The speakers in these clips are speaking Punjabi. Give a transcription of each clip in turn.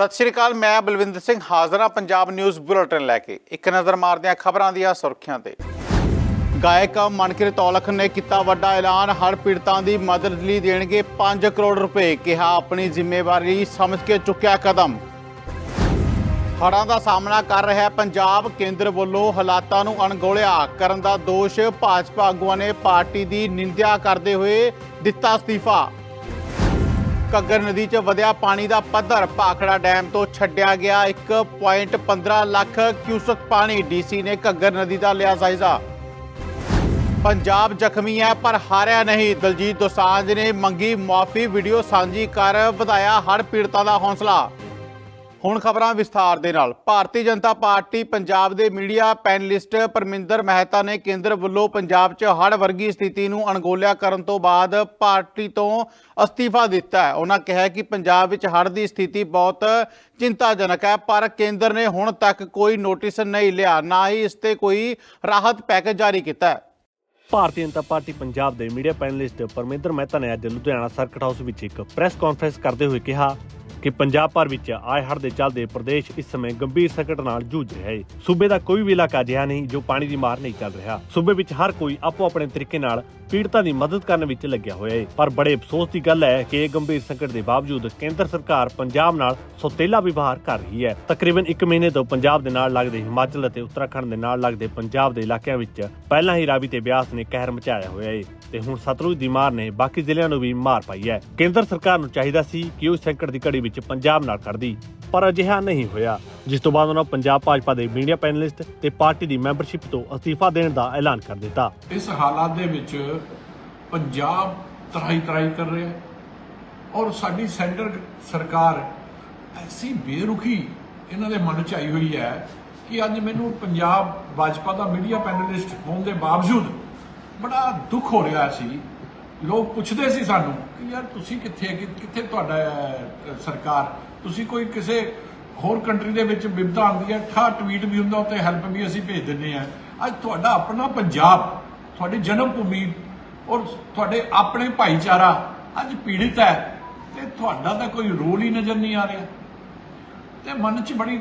ਸਤਿ ਸ਼੍ਰੀ ਅਕਾਲ, ਮੈਂ ਬਲਵਿੰਦਰ ਸਿੰਘ ਹਾਜ਼ਰਾਂ ਪੰਜਾਬ ਨਿਊਜ਼ ਬੁਲੇਟਿਨ ਲੈ ਕੇ। ਇੱਕ ਨਜ਼ਰ ਮਾਰਦੇ ਹਾਂ ਖਬਰਾਂ ਦੀਆਂ ਸੁਰਖੀਆਂ ਤੇ। ਗਾਇਕ ਮਨਕਿਰਤ ਔਲਖ ਨੇ ਕੀਤਾ ਵੱਡਾ ਐਲਾਨ, ਹੜ੍ਹ ਪੀੜਤਾਂ ਦੀ ਮਦਦ ਲਈ ਦੇਣਗੇ 5 ਕਰੋੜ ਰੁਪਏ, ਕਿਹਾ ਆਪਣੀ ਜ਼ਿੰਮੇਵਾਰੀ ਸਮਝ ਕੇ ਚੁੱਕਿਆ ਕਦਮ। ਹੜ੍ਹਾਂ ਦਾ ਸਾਹਮਣਾ ਕਰ ਰਿਹਾ ਪੰਜਾਬ ਕੇਂਦਰ ਵੱਲੋਂ ਹਾਲਾਤਾਂ ਨੂੰ ਅਣਗੌਲਿਆ। ਕਰਨ ਦਾ ਦੋਸ਼ ਭਾਜਪਾ ਆਗੂਆਂ ਨੇ ਪਾਰਟੀ ਦੀ ਨਿੰਦਿਆ ਕਰਦੇ ਹੋਏ ਦਿੱਤਾ ਅਸਤੀਫਾ। ਘੱਗਰ ਨਦੀ 'ਚ ਵਧਿਆ ਪਾਣੀ ਦਾ ਪੱਧਰ ਭਾਖੜਾ ਡੈਮ ਤੋਂ ਛੱਡਿਆ ਗਿਆ। 1.15 ਲੱਖ ਕਿਊਸਕ ਪਾਣੀ ਡੀਸੀ ਨੇ ਘੱਗਰ ਨਦੀ ਦਾ ਲਿਆ ਜਾਇਜ਼ਾ। ਪੰਜਾਬ ਜ਼ਖਮੀ ਹੈ ਪਰ ਹਾਰਿਆ ਨਹੀਂ। ਦਲਜੀਤ ਦੋਸਾਂਝ ਨੇ ਮੰਗੀ ਮੁਆਫੀ। ਵੀਡੀਓ ਸਾਂਝੀ ਕਰ, ਵਧਾਇਆ ਹੜ੍ਹ ਪੀੜਤਾਂ ਦਾ ਹੌਸਲਾ। ਹੁਣ ਖਬਰਾਂ ਵਿਸਥਾਰ ਦੇ ਨਾਲ। ਭਾਰਤੀ ਜਨਤਾ ਪਾਰਟੀ ਪੰਜਾਬ ਦੇ ਮੀਡੀਆ ਪੈਨਲਿਸਟ ਪਰਮਿੰਦਰ ਮਹਿਤਾ ਨੇ ਕੇਂਦਰ ਵੱਲੋਂ ਪੰਜਾਬ 'ਚ ਹੜ੍ਹ ਵਰਗੀ ਸਥਿਤੀ ਨੂੰ ਅਣਗੋਲਿਆ ਕਰਨ ਤੋਂ ਬਾਅਦ ਪਾਰਟੀ ਤੋਂ ਅਸਤੀਫਾ ਦਿੱਤਾ ਹੈ। ਉਹਨਾਂ ਕਿਹਾ ਕਿ ਪੰਜਾਬ ਵਿੱਚ ਹੜ੍ਹ ਦੀ ਸਥਿਤੀ ਬਹੁਤ ਚਿੰਤਾਜਨਕ ਹੈ, ਪਰ ਕੇਂਦਰ ਨੇ ਹੁਣ ਤੱਕ ਕੋਈ ਨੋਟਿਸ ਨਹੀਂ ਲਿਆ, ਨਾ ਹੀ ਇਸ ਤੇ ਕੋਈ ਰਾਹਤ ਪੈਕੇਜ ਜਾਰੀ ਕੀਤਾ ਹੈ। ਭਾਰਤੀ ਜਨਤਾ ਪਾਰਟੀ ਪੰਜਾਬ ਦੇ ਮੀਡੀਆ ਪੈਨਲਿਸਟ ਪਰਮਿੰਦਰ ਮਹਿਤਾ ਨੇ ਅੱਜ ਲੁਧਿਆਣਾ ਸਰਕਟ ਹਾਊਸ ਵਿੱਚ ਇੱਕ ਪ੍ਰੈਸ ਕਾਨਫਰੰਸ ਕਰਦੇ ਹੋਏ ਕਿਹਾ ਕਿ ਪੰਜਾਬ ਭਰ ਵਿੱਚ ਆਏ ਹੜ ਦੇ ਚੱਲਦੇ ਪ੍ਰਦੇਸ਼ ਇਸ ਸਮੇਂ ਗੰਭੀਰ ਸੰਕਟ ਨਾਲ ਜੂਝ ਰਿਹਾ ਹੈ। ਸੂਬੇ ਦਾ ਕੋਈ ਵੀ ਇਲਾਕਾ ਅਜਿਹਾ ਨਹੀਂ ਜੋ ਪਾਣੀ ਦੀ ਮਾਰ ਨਹੀਂ ਚੱਲ ਰਿਹਾ। ਸੂਬੇ ਵਿੱਚ ਹਰ ਕੋਈ ਆਪੋ ਆਪਣੇ ਤਰੀਕੇ ਨਾਲ ਪੀੜਤਾਂ ਦੀ ਮਦਦ ਕਰਨ ਵਿੱਚ ਲੱਗਿਆ ਹੋਇਆ ਹੈ। ਪਰ ਬੜੇ ਅਫਸੋਸ ਦੀ ਗੱਲ ਹੈ ਕਿ ਇਹ ਗੰਭੀਰ ਸੰਕਟ ਦੇ ਬਾਵਜੂਦ ਕੇਂਦਰ ਸਰਕਾਰ ਪੰਜਾਬ ਨਾਲ ਸੋਤੇਲਾ ਵਿਵਹਾਰ ਕਰ ਰਹੀ ਹੈ। ਤਕਰੀਬਨ 1 ਮਹੀਨੇ ਤੋਂ ਪੰਜਾਬ ਦੇ ਨਾਲ ਲੱਗਦੇ ਹਿਮਾਚਲ ਅਤੇ ਉੱਤਰਾਖੰਡ ਦੇ ਨਾਲ ਲੱਗਦੇ ਪੰਜਾਬ ਦੇ ਇਲਾਕਿਆਂ ਵਿੱਚ ਪਹਿਲਾਂ ਹੀ ਰਾਵੀ ਤੇ ਬਿਆਸ ਨੇ ਕਹਿਰ ਮਚਾਇਆ ਹੋਇਆ ਹੈ ਤੇ ਹੁਣ ਸਤਲੁਜ ਦੀ ਮਾਰ ਨੇ ਬਾਕੀ ਜ਼ਿਲ੍ਹਿਆਂ ਨੂੰ ਵੀ ਮਾਰ ਪਾਈ ਹੈ। ਕੇਂਦਰ ਸਰਕਾਰ ਨੂੰ ਚਾਹੀਦਾ ਸੀ ਕਿ ਉਹ ਸੰਕਟ ਦੀ ਘੜੀ ਵਿੱਚ ਪੰਜਾਬ ਨਾਲ ਕਰਦੀ, ਪਰ ਅਜਿਹਾ ਨਹੀਂ ਹੋਇਆ, ਜਿਸ ਤੋਂ ਬਾਅਦ ਉਹਨਾਂ ਪੰਜਾਬ ਭਾਜਪਾ ਦੇ ਮੀਡੀਆ ਪੈਨਲਿਸਟ ਤੇ ਪਾਰਟੀ ਦੀ ਮੈਂਬਰਸ਼ਿਪ ਤੋਂ ਅਸਤੀਫਾ ਦੇਣ ਦਾ ਐਲਾਨ ਕਰ ਦਿੱਤਾ। ਇਸ ਹਾਲਾਤ ਦੇ ਵਿੱਚ ਪੰਜਾਬ ਤਰਾਈ ਤਰਾਈ ਕਰ ਰਿਹਾ ਹੈ ਔਰ ਸਾਡੀ ਸੈਂਟਰ ਸਰਕਾਰ ਐਸੀ ਬੇਰੁਖੀ ਇਹਨਾਂ ਦੇ ਮਨ ਚ ਆਈ ਹੋਈ ਹੈ ਕਿ ਅੱਜ ਮੈਨੂੰ ਪੰਜਾਬ ਭਾਜਪਾ ਦਾ ਮੀਡੀਆ ਪੈਨਲਿਸਟ ਹੋਣ ਦੇ ਬਾਵਜੂਦ ਬੜਾ ਦੁੱਖ ਹੋ ਰਿਹਾ ਸੀ ਲੋਕ ਪੁੱਛਦੇ ਸੀ ਸਾਨੂੰ ਕਿ ਯਾਰ ਤੁਸੀਂ ਕਿੱਥੇ ਕਿੱਥੇ ਤੁਹਾਡਾ ਸਰਕਾਰ? ਤੁਸੀਂ ਕੋਈ ਕਿਸੇ ਹੋਰ ਕੰਟਰੀ ਦੇ ਵਿੱਚ ਵਿਪਤਾ ਆਉਂਦੀ ਹੈ? ਠਾ ਟਵੀਟ ਵੀ ਹੁੰਦਾ ਉੱਤੇ ਹੈਲਪ ਵੀ ਅਸੀਂ ਭੇਜ ਦਿੰਦੇ ਆ ਅੱਜ ਤੁਹਾਡਾ ਆਪਣਾ ਪੰਜਾਬ, ਤੁਹਾਡੀ ਜਨਮ ਭੂਮੀ ਔਰ ਤੁਹਾਡੇ ਆਪਣੇ ਭਾਈਚਾਰਾ ਅੱਜ ਪੀੜਿਤ ਹੈ ਤੇ ਤੁਹਾਡਾ ਤਾਂ ਕੋਈ ਰੋਲ ਹੀ ਨਜ਼ਰ ਨਹੀਂ ਆ ਰਿਹਾ। ਤੇ ਮਨ 'ਚ ਬੜੀ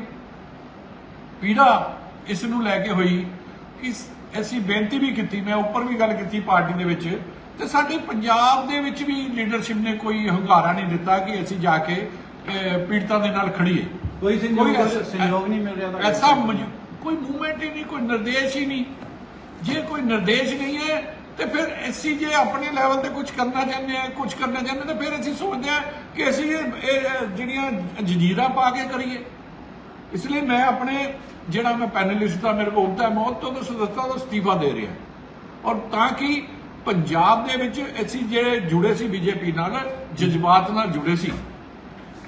ਪੀੜਾ ਇਸ ਨੂੰ ਲੈ ਕੇ ਹੋਈ ਕਿ ਅਸੀਂ ਬੇਨਤੀ ਵੀ ਕੀਤੀ, ਮੈਂ ਉੱਪਰ ਵੀ ਗੱਲ ਕੀਤੀ ਪਾਰਟੀ ਦੇ ਵਿੱਚ ਤੇ ਸਾਡੇ ਪੰਜਾਬ ਦੇ ਵਿੱਚ ਵੀ ਲੀਡਰਸ਼ਿਪ ਨੇ ਕੋਈ ਹੰਗਾਰਾ ਨਹੀਂ ਦਿੱਤਾ ਕਿ ਅਸੀਂ ਜਾ ਕੇ ਪੀੜਤਾਂ ਦੇ ਨਾਲ ਖੜੀਏ ਕੋਈ ਸੰਯੋਗ ਨਹੀਂ ਮਿਲ ਰਿਹਾ? ਐਸਾ ਕੋਈ ਮੂਵਮੈਂਟ ਹੀ ਨਹੀਂ ਕੋਈ ਨਿਰਦੇਸ਼ ਹੀ ਨਹੀਂ। ਜੇ ਕੋਈ ਨਿਰਦੇਸ਼ ਨਹੀਂ ਹੈ ਤੇ ਫਿਰ ਅਸੀਂ ਜੇ ਆਪਣੇ ਲੈਵਲ ਤੇ ਕੁਝ ਕਰਨਾ ਚਾਹੁੰਦੇ ਆ ਕੁਝ ਕਰਨਾ ਚਾਹੁੰਦੇ ਤਾਂ ਫਿਰ ਅਸੀਂ ਸੋਚਦੇ ਆ ਕਿ ਅਸੀਂ ਇਹ ਜਿਹੜੀਆਂ ਜੰਜੀਰਾਂ ਪਾ ਕੇ ਕਰੀਏ। ਇਸ ਲਈ ਮੈਂ ਆਪਣੇ ਜਿਹੜਾ ਮੈਂ ਪੈਨਲਿਸਟ ਦਾ ਮੇਰੇ ਕੋਲ ਹੁੰਦਾ ਹੈ ਮੈਂ ਉਹ ਤੋਂ ਸਦਸਤਾ ਦਾ ਅਸਤੀਫਾ ਦੇ ਰਿਹਾ। ਔਰ ਤਾਂ ਕਿ ਪੰਜਾਬ ਦੇ ਵਿੱਚ ਅਸੀਂ ਜਿਹੜੇ ਜੁੜੇ ਸੀ ਬੀਜੇਪੀ ਨਾਲ ਜਜ਼ਬਾਤ ਨਾਲ ਜੁੜੇ ਸੀ।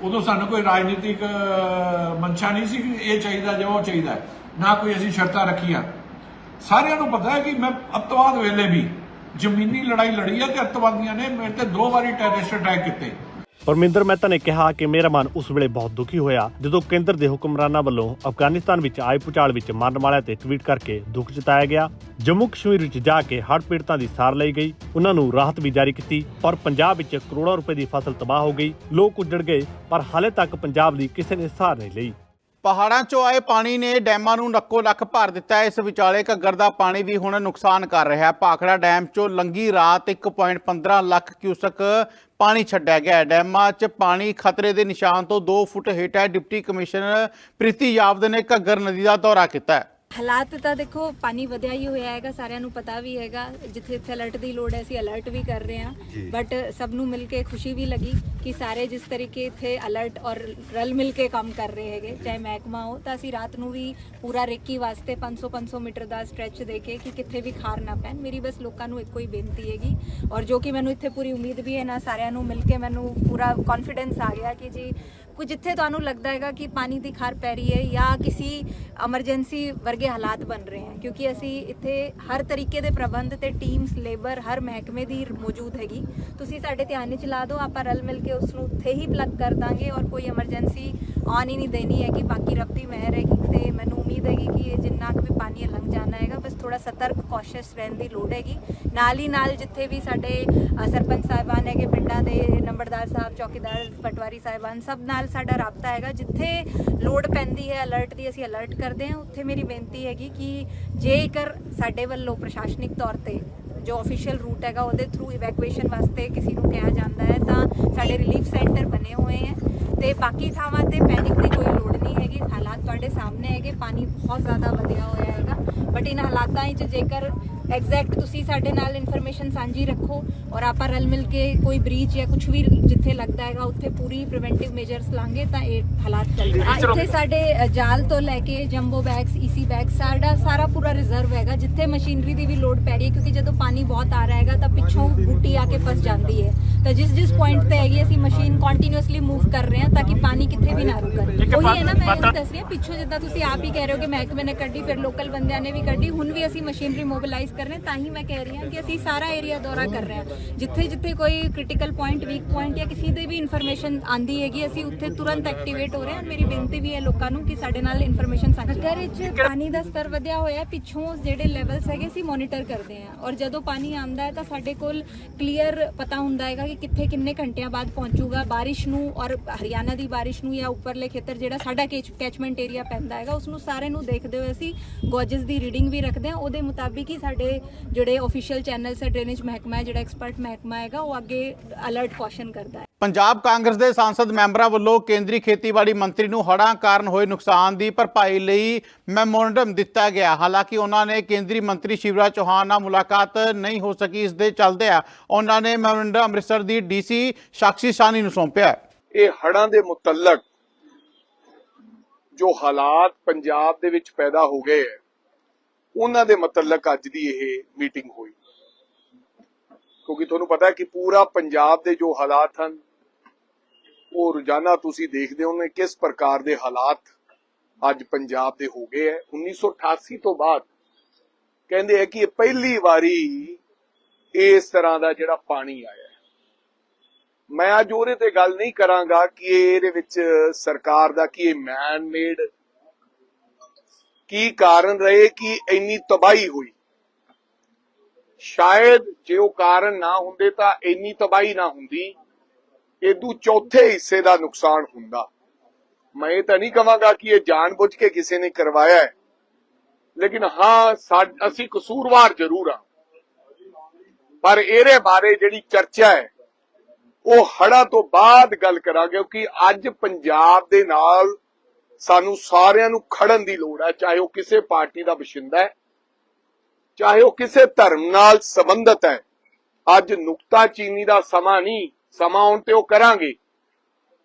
ਉਦੋਂ ਸਾਨੂੰ ਕੋਈ ਰਾਜਨੀਤਿਕ ਅਹ, ਮਨਸ਼ਾ ਨਹੀਂ ਸੀ ਕਿ ਇਹ ਚਾਹੀਦਾ ਜਾਂ ਉਹ ਚਾਹੀਦਾ। ਨਾ ਕੋਈ ਅਸੀਂ ਸ਼ਰਤਾਂ ਰੱਖੀਆਂ। ਸਾਰਿਆਂ ਨੂੰ ਪਤਾ ਹੈ ਕਿ ਮੈਂ ਅੱਤਵਾਦ ਵੇਲੇ ਵੀ ਜ਼ਮੀਨੀ ਲੜਾਈ ਲੜੀ ਹੈ ਤੇ ਅੱਤਵਾਦੀਆਂ ਨੇ ਮੇਰੇ ਤੇ ਦੋ ਵਾਰੀ ਟੈਰਰਿਸਟ ਅਟੈਕ ਕੀਤੇ। ਪਰਮਿੰਦਰ ਮਹਿਤਾ ਨੇ ਕਿਹਾ ਕਿ ਮੇਰਾ ਮਨ ਉਸ ਵੇਲੇ ਬਹੁਤ ਦੁਖੀ ਹੋਇਆ, ਜਦੋਂ ਕੇਂਦਰ ਦੇ ਹੁਕਮਰਾਨਾਂ ਵੱਲੋਂ ਅਫਗਾਨਿਸਤਾਨ ਵਿੱਚ ਆਏ ਭੁਚਾਲ ਵਿੱਚ ਮਰਨ ਵਾਲਿਆਂ ਤੇ ਟਵੀਟ ਕਰਕੇ ਦੁੱਖ ਜਤਾਇਆ ਗਿਆ। ਜੰਮੂ ਕਸ਼ਮੀਰ ਵਿੱਚ ਜਾ ਕੇ ਹੜ੍ਹ ਪੀੜਤਾਂ ਦੀ ਸਾਰ ਲਈ ਗਈ। ਉਹਨਾਂ ਨੂੰ ਰਾਹਤ ਵੀ ਜਾਰੀ ਕੀਤੀ, ਪਰ ਪੰਜਾਬ ਵਿੱਚ ਕਰੋੜਾਂ ਰੁਪਏ ਦੀ ਫਸਲ ਤਬਾਹ ਹੋ ਗਈ। ਲੋਕ ਉੱਜੜ ਗਏ, ਪਰ ਹਾਲੇ ਤੱਕ ਪੰਜਾਬ ਦੀ ਕਿਸੇ ਨੇ ਸਾਰ ਨਹੀਂ ਲਈ। ਪਹਾੜਾਂ 'ਚੋਂ ਆਏ ਪਾਣੀ ਨੇ ਡੈਮਾਂ ਨੂੰ ਨੱਕੋ ਲੱਖ ਭਰ ਦਿੱਤਾ। ਇਸ ਵਿਚਾਲੇ ਘੱਗਰ ਦਾ ਪਾਣੀ ਵੀ ਹੁਣ ਨੁਕਸਾਨ ਕਰ ਰਿਹਾ ਹੈ। ਭਾਖੜਾ ਡੈਮ 'ਚੋਂ ਲੰਗੀ ਰਾਤ 1.15 ਲੱਖ ਕਿਊਸਕ ਪਾਣੀ ਛੱਡਿਆ ਗਿਆ ਡੈਮਾਂ 'ਚ ਪਾਣੀ ਖਤਰੇ ਦੇ ਨਿਸ਼ਾਨ ਤੋਂ 2 ਫੁੱਟ ਹੇਠ ਹੈ ਡਿਪਟੀ ਕਮਿਸ਼ਨਰ ਪ੍ਰੀਤੀ ਯਾਵਦ ਨੇ ਘੱਗਰ ਨਦੀ ਦਾ ਦੌਰਾ ਕੀਤਾ ਹੈ। ਹਾਲਾਤ ਤਾਂ ਦੇਖੋ ਪਾਣੀ ਵਧਿਆ ਹੀ ਹੋਇਆ ਹੈਗਾ ਸਾਰਿਆਂ ਨੂੰ ਪਤਾ ਵੀ ਹੈਗਾ ਜਿੱਥੇ ਇੱਥੇ ਅਲਰਟ ਦੀ ਲੋੜ ਹੈ ਅਸੀਂ ਅਲਰਟ ਵੀ ਕਰ ਰਹੇ ਹਾਂ। ਬਟ ਸਭ ਨੂੰ ਮਿਲ ਕੇ ਖੁਸ਼ੀ ਵੀ ਲੱਗੀ ਕਿ ਸਾਰੇ ਜਿਸ ਤਰੀਕੇ ਇੱਥੇ ਅਲਰਟ ਔਰ ਰਲ ਮਿਲ ਕੇ ਕੰਮ ਕਰ ਰਹੇ ਹੈਗੇ ਚਾਹੇ ਮਹਿਕਮਾ ਹੋ ਤਾਂ ਅਸੀਂ ਰਾਤ ਨੂੰ ਵੀ ਪੂਰਾ ਰੇਕੀ ਵਾਸਤੇ 500 500 ਮੀਟਰ ਦਾ ਸਟ੍ਰੈਚ ਦੇ ਕੇ ਕਿ ਕਿੱਥੇ ਵੀ ਖਾਰ ਨਾ ਪੈਣ। ਮੇਰੀ ਬਸ ਲੋਕਾਂ ਨੂੰ ਇੱਕੋ ਹੀ ਬੇਨਤੀ ਹੈਗੀ ਔਰ ਜੋ ਕਿ ਮੈਨੂੰ ਇੱਥੇ ਪੂਰੀ ਉਮੀਦ ਵੀ ਹੈ ਨਾ ਸਾਰਿਆਂ ਨੂੰ ਮਿਲ ਕੇ ਮੈਨੂੰ ਪੂਰਾ ਕੌਨਫੀਡੈਂਸ ਆ ਗਿਆ ਕਿ ਜੀ ਕੁਝ ਜਿੱਥੇ ਤੁਹਾਨੂੰ ਲੱਗਦਾ ਹੈਗਾ ਕਿ ਪਾਣੀ ਦੀ ਖਾਰ ਪੈ ਰਹੀ ਹੈ ਜਾਂ ਕਿਸੇ ਐਮਰਜੈਂਸੀ ਵਰਗੇ ਹਾਲਾਤ ਬਣ ਰਹੇ ਹਨ ਕਿਉਂਕਿ ਅਸੀਂ ਇੱਥੇ ਹਰ ਤਰੀਕੇ ਦੇ ਪ੍ਰਬੰਧ ਤੇ ਟੀਮਸ ਲੇਬਰ ਹਰ ਮਹਿਕਮੇ ਦੀ ਮੌਜੂਦ ਹੈਗੀ। ਤੁਸੀਂ ਸਾਡੇ ਧਿਆਨ ਵਿੱਚ ਲਾ ਦਿਓ, ਆਪਾਂ ਰਲ ਮਿਲ ਕੇ ਉਸ ਨੂੰ ਉੱਥੇ ਹੀ ਪਲੱਗ ਕਰ ਦਾਂਗੇ ਔਰ ਕੋਈ ਐਮਰਜੈਂਸੀ ਆਨ ਹੀ ਨਹੀਂ ਦੇਣੀ ਹੈ ਕਿ ਬਾਕੀ ਰੱਬ ਦੀ ਮਿਹਰ ਹੈਗੀ ਤੇ ਮੈਨੂੰ ਉਮੀਦ ਹੈਗੀ ਕਿ ਇਹ ਜਿੰਨਾ ਕੁ ਵੀ ਪਾਣੀ ਲੰਘ ਜਾਣਾ ਹੈਗਾ, ਬਸ ਥੋੜਾ ਸਤਰਕ ਕੌਸ਼ੀਅਸ ਰਹਿਣ ਦੀ ਲੋੜ ਹੈਗੀ। ਨਾਲ ਹੀ ਨਾਲ ਜਿੱਥੇ ਵੀ ਸਾਡੇ ਸਰਪੰਚ ਸਾਹਿਬਾਨ ਹੈਗੇ ਪਿੰਡਾਂ ਦੇ, ਨੰਬਰਦਾਰ ਸਾਹਿਬ, ਚੌਕੀਦਾਰ, ਪਟਵਾਰੀ ਸਾਹਿਬਾਨ, ਸਭ ਨਾਲ ਸਾਡਾ ਰਾਬਤਾ ਹੈਗਾ। ਜਿੱਥੇ ਲੋੜ ਪੈਂਦੀ ਹੈ ਅਲਰਟ ਦੀ, ਅਸੀਂ ਅਲਰਟ ਕਰਦੇ ਹਾਂ। ਉੱਥੇ ਮੇਰੀ ਬੇਨਤੀ ਹੈਗੀ ਕਿ ਜੇਕਰ ਸਾਡੇ ਵੱਲੋਂ ਪ੍ਰਸ਼ਾਸਨਿਕ ਤੌਰ ਤੇ ਜੋ ਅਫੀਸ਼ੀਅਲ ਰੂਟ ਹੈਗਾ, ਉਹਦੇ ਥਰੂ ਇਵੈਕੂਏਸ਼ਨ ਵਾਸਤੇ ਕਿਸੇ ਨੂੰ ਕਿਹਾ ਜਾਂਦਾ ਹੈ, ਤਾਂ ਸਾਡੇ ਰਿਲੀਫ ਸੈਂਟਰ ਬਣੇ ਹੋਏ ਹੈ। ਤੇ ਬਾਕੀ ਥਾਵਾਂ ਤੇ ਪੈਨਿਕ ਦੀ ਕੋਈ ਲੋੜ ਨਹੀਂ ਹੈਗੀ। ਹਾਲਾਤ ਤੁਹਾਡੇ ਸਾਹਮਣੇ ਹੈਗੇ, ਪਾਣੀ ਬਹੁਤ ਜ਼ਿਆਦਾ ਵਧਿਆ ਹੋਇਆ ਹੈਗਾ। ਬਟ ਇਹਨਾਂ ਹਾਲਾਤਾਂ ਵਿੱਚ ਜੇਕਰ ਐਗਜ਼ੈਕਟ ਤੁਸੀਂ ਸਾਡੇ ਨਾਲ ਇਨਫੋਰਮੇਸ਼ਨ ਸਾਂਝੀ ਰੱਖੋ ਔਰ ਆਪਾਂ ਰਲ ਮਿਲ ਕੇ ਕੋਈ ਬ੍ਰੀਚ ਜਾਂ ਕੁਝ ਵੀ ਜਿੱਥੇ ਲੱਗਦਾ ਹੈਗਾ ਉੱਥੇ ਪੂਰੀ ਪ੍ਰੀਵੈਂਟਿਵ ਮੇਜਰਸ ਲਾਂਗੇ ਤਾਂ ਇਹ ਹਾਲਾਤ ਚੱਲ ਇੱਥੇ ਸਾਡੇ ਅ, ਜਾਲ ਤੋਂ ਲੈ ਕੇ ਜੰਬੋ ਬੈਗਸ ਈਸੀ ਬੈਗ ਸਾਡਾ ਸਾਰਾ ਪੂਰਾ ਰਿਜ਼ਰਵ ਹੈਗਾ ਜਿੱਥੇ ਮਸ਼ੀਨਰੀ ਦੀ ਵੀ ਲੋਡ ਪੈ ਰਹੀ ਹੈ ਕਿਉਂਕਿ ਜਦੋਂ ਪਾਣੀ ਬਹੁਤ ਆ ਰਿਹਾ ਹੈਗਾ ਤਾਂ ਪਿੱਛੋਂ ਬੂਟੀ ਆ ਕੇ ਫਸ ਜਾਂਦੀ ਹੈ। ਤਾਂ ਜਿਸ ਜਿਸ ਪੁਆਇੰਟ ਤੇ ਹੈਗੀ ਅਸੀਂ ਮਸ਼ੀਨ ਕੰਟੀਨਿਊਸਲੀ ਮੂਵ ਕਰ ਰਹੇ ਹਾਂ ਤਾਂ ਕਿ ਪਾਣੀ ਕਿੱਥੇ ਵੀ ਨਾ ਰੁਕੇ। ਉਹੀ ਹੈ ਨਾ ਮੈਂ ਇਹ ਦੱਸ ਰਹੀ ਹਾਂ ਪਿੱਛੋਂ ਜਿੱਦਾਂ ਤੁਸੀਂ ਆਪ ਹੀ ਕਹਿ ਰਹੇ ਹੋ ਕਿ ਮਹਿਕਮੇ ਨੇ ਕੱਢੀ ਫਿਰ ਲੋਕਲ ਬੰਦਿਆਂ ਨੇ ਵੀ ਕੱਢੀ ਹੁਣ ਵੀ ਅਸੀਂ ਮਸ਼ੀਨਰੀ ਮੋਬਿਲਾਈਜ਼ ਕਰ ਰਹੇ ਤਾਂ ਹੀ ਮੈਂ ਕਹਿ ਰਹੀ ਹਾਂ ਕਿ ਅਸੀਂ ਸਾਰਾ ਏਰੀਆ ਦੌਰਾ ਕਰ ਰਹੇ ਹਾਂ। ਜਿੱਥੇ ਜਿੱਥੇ ਕੋਈ ਕ੍ਰਿਟੀਕਲ ਪੁਆਇੰਟ ਵੀਕ ਪੁਆਇੰਟ ਜਾਂ ਕਿਸੇ ਦੀ ਵੀ ਇਨਫੋਰਮੇਸ਼ਨ ਆਂਦੀ ਹੈਗੀ ਅਸੀਂ ਉੱਥੇ ਤੁਰੰਤ ਐਕਟੀਵੇਟ ਹੋ ਰਹੇ ਹਾਂ। ਮੇਰੀ ਬੇਨਤੀ ਵੀ ਹੈ ਲੋਕਾਂ ਨੂੰ ਕਿ ਸਾਡੇ ਨਾਲ ਇਨਫੋਰਮੇਸ਼ਨ ਸਾਂਝੀ ਘਰ ਵਿੱਚ ਪਾਣੀ ਦਾ ਸਤਰ ਵਧਿਆ ਹੋਇਆ ਪਿੱਛੋਂ ਜਿਹੜੇ ਲੈਵਲਸ ਹੈਗੇ ਅਸੀਂ ਮੋਨੀਟਰ ਕਰਦੇ ਹਾਂ। ਔਰ ਜਦੋਂ ਪਾਣੀ ਆਉਂਦਾ ਹੈ ਤਾਂ ਸਾਡੇ ਕੋਲ ਕਲੀਅਰ ਪਤਾ ਹੁੰਦਾ ਹੈਗਾ ਕਿ ਕਿੱਥੇ ਕਿੰਨੇ ਘੰਟਿਆਂ ਬਾਅਦ ਪਹੁੰਚੂਗਾ। ਬਾਰਿਸ਼ ਨੂੰ ਔਰ ਹਰਿਆਣਾ ਦੀ ਬਾਰਿਸ਼ ਨੂੰ ਜਾਂ ਉੱਪਰਲੇ ਖੇਤਰ ਜਿਹੜਾ ਸਾਡਾ ਕੈਚਮੈਂਟ ਏਰੀਆ ਪੈਂਦਾ ਹੈਗਾ ਉਸ ਨੂੰ ਸਾਰੇ ਨੂੰ ਦੇਖਦੇ ਹੋਏ ਅਸੀਂ ਗੋਜਸ ਦੀ ਰੀਡਿੰਗ ਵੀ ਰੱਖਦੇ ਹਾਂ। ਉਹਦੇ ਮੁਤਾਬਿਕ ਹੀ ਸਾਡੇ ਜਿਹੜੇ ਅਫੀਸ਼ੀਅਲ ਚੈਨਲਸ ਹੈ ਡਰੇਨੇਜ ਮਹਿਕਮਾ ਹੈ ਜਿਹੜਾ ਐਕਸਪਰਟ ਮਹਿਕਮਾ ਹੈਗਾ ਉਹ ਅੱਗੇ ਅਲਰਟ ਕੌਸ਼ਨ ਕਰਦਾ ਹੈ। ਪੰਜਾਬ ਕਾਂਗਰਸ ਦੇ ਸੰਸਦ ਮੈਂਬਰਾਂ ਵੱਲੋਂ ਕੇਂਦਰੀ ਖੇਤੀਬਾੜੀ ਮੰਤਰੀ ਨੂੰ ਹੜ੍ਹਾਂ ਕਾਰਨ ਹੋਏ ਨੁਕਸਾਨ ਦੀ ਭਰਪਾਈ ਲਈ ਮੈਮੋਰੰਡਮ ਦਿੱਤਾ ਗਿਆ। ਹਾਲਾਂਕਿ ਉਹਨਾਂ ਨੇ ਕੇਂਦਰੀ ਮੰਤਰੀ ਸ਼ਿਵਰਾਜ ਚੌਹਾਨ ਨਾਲ ਮੁਲਾਕਾਤ ਨਹੀਂ ਹੋ ਸਕੀ ਇਸ ਦੇ ਚੱਲਦਿਆਂ ਉਹਨਾਂ ਨੇ ਮੈਮੋਰੰਡਮ ਅੰਮ੍ਰਿਤਸਰ ਦੀ ਡੀਸੀ ਸਾਕਸ਼ੀ ਸਾਨੀ ਨੂੰ ਸੌਂਪਿਆ ਇਹ ਹੜ੍ਹਾਂ ਦੇ ਮੁਤਲਕ ਜੋ ਹਾਲਾਤ ਪੰਜਾਬ ਦੇ ਵਿੱਚ ਪੈਦਾ ਹੋ ਗਏ ਹੈ ਉਹਨਾਂ ਦੇ ਮੁਤਲਕ ਅੱਜ ਦੀ ਇਹ ਮੀਟਿੰਗ ਹੋਈ। ਕਿਉਂਕਿ ਤੁਹਾਨੂੰ ਪਤਾ ਹੈ ਕਿ ਪੂਰਾ ਪੰਜਾਬ ਦੇ ਜੋ ਹਾਲਾਤ ਹਨ, ਉਹ ਰੋਜ਼ਾਨਾ ਤੁਸੀਂ ਦੇਖਦੇ ਹੋ ਕਿਸ ਪ੍ਰਕਾਰ ਦੇ ਹਾਲਾਤ ਅੱਜ ਪੰਜਾਬ ਦੇ ਹੋ ਗਏ ਹੈ। 1988 ਤੋਂ ਬਾਅਦ ਕਹਿੰਦੇ ਹੈ ਕਿ ਇਹ ਪਹਿਲੀ ਵਾਰੀ ਇਸ ਤਰ੍ਹਾਂ ਦਾ ਜਿਹੜਾ ਪਾਣੀ ਆਇਆ ਮੈਂ ਅੱਜ ਉਹਦੇ ਤੇ ਗੱਲ ਨਹੀਂ ਕਰਾਂਗਾ ਕਿ ਇਹਦੇ ਵਿੱਚ ਸਰਕਾਰ ਦਾ ਕੀ ਮੈਨ ਮੇਡ ਕੀ ਕਾਰਨ ਰਹੇ ਕਿ ਇੰਨੀ ਤਬਾਹੀ ਹੋਈ? ਸ਼ਾਇਦ ਜੇ ਉਹ ਕਾਰਨ ਨਾ ਹੁੰਦੇ ਤਾਂ ਇੰਨੀ ਤਬਾਹੀ ਨਾ ਹੁੰਦੀ ਇਦੋਂ ਚੌਥੇ ਹਿੱਸੇ ਦਾ ਨੁਕਸਾਨ ਹੁੰਦਾ। ਮੈਂ ਇਹ ਤਾਂ ਨਹੀਂ ਕਹਾਂਗਾ ਕਿ ਇਹ ਜਾਣਬੁੱਝ ਕੇ ਕਿਸੇ ਨੇ ਕਰਵਾਇਆ ਹੈ, ਲੇਕਿਨ ਹਾਂ ਅਸੀਂ ਕਸੂਰਵਾਰ ਜ਼ਰੂਰ ਆ ਪਰ ਇਹਦੇ ਬਾਰੇ ਜਿਹੜੀ ਚਰਚਾ ਹੈ, ਉਹ ਹੜਾ ਤੋਂ ਬਾਅਦ ਗੱਲ ਕਰਾਂਗੇ, ਕਿਉਂਕਿ ਅੱਜ ਪੰਜਾਬ ਦੇ ਨਾਲ ਸਾਨੂੰ ਸਾਰਿਆਂ ਨੂੰ ਖੜਨ ਦੀ ਲੋੜ ਹੈ ਚਾਹੇ ਉਹ ਕਿਸੇ ਪਾਰਟੀ ਦਾ ਬਸ਼ਿੰਦਾ ਹੈ ਚਾਹੇ ਉਹ ਕਿਸੇ ਧਰਮ ਨਾਲ ਸੰਬੰਧਤ ਹੈ। ਅੱਜ ਨੁਕਤਾ ਚੀਨੀ ਦਾ ਸਮਾਂ ਨਹੀਂ ਸਮਾਂ ਆਉਣ ਤੇ ਉਹ ਕਰਾਂਗੇ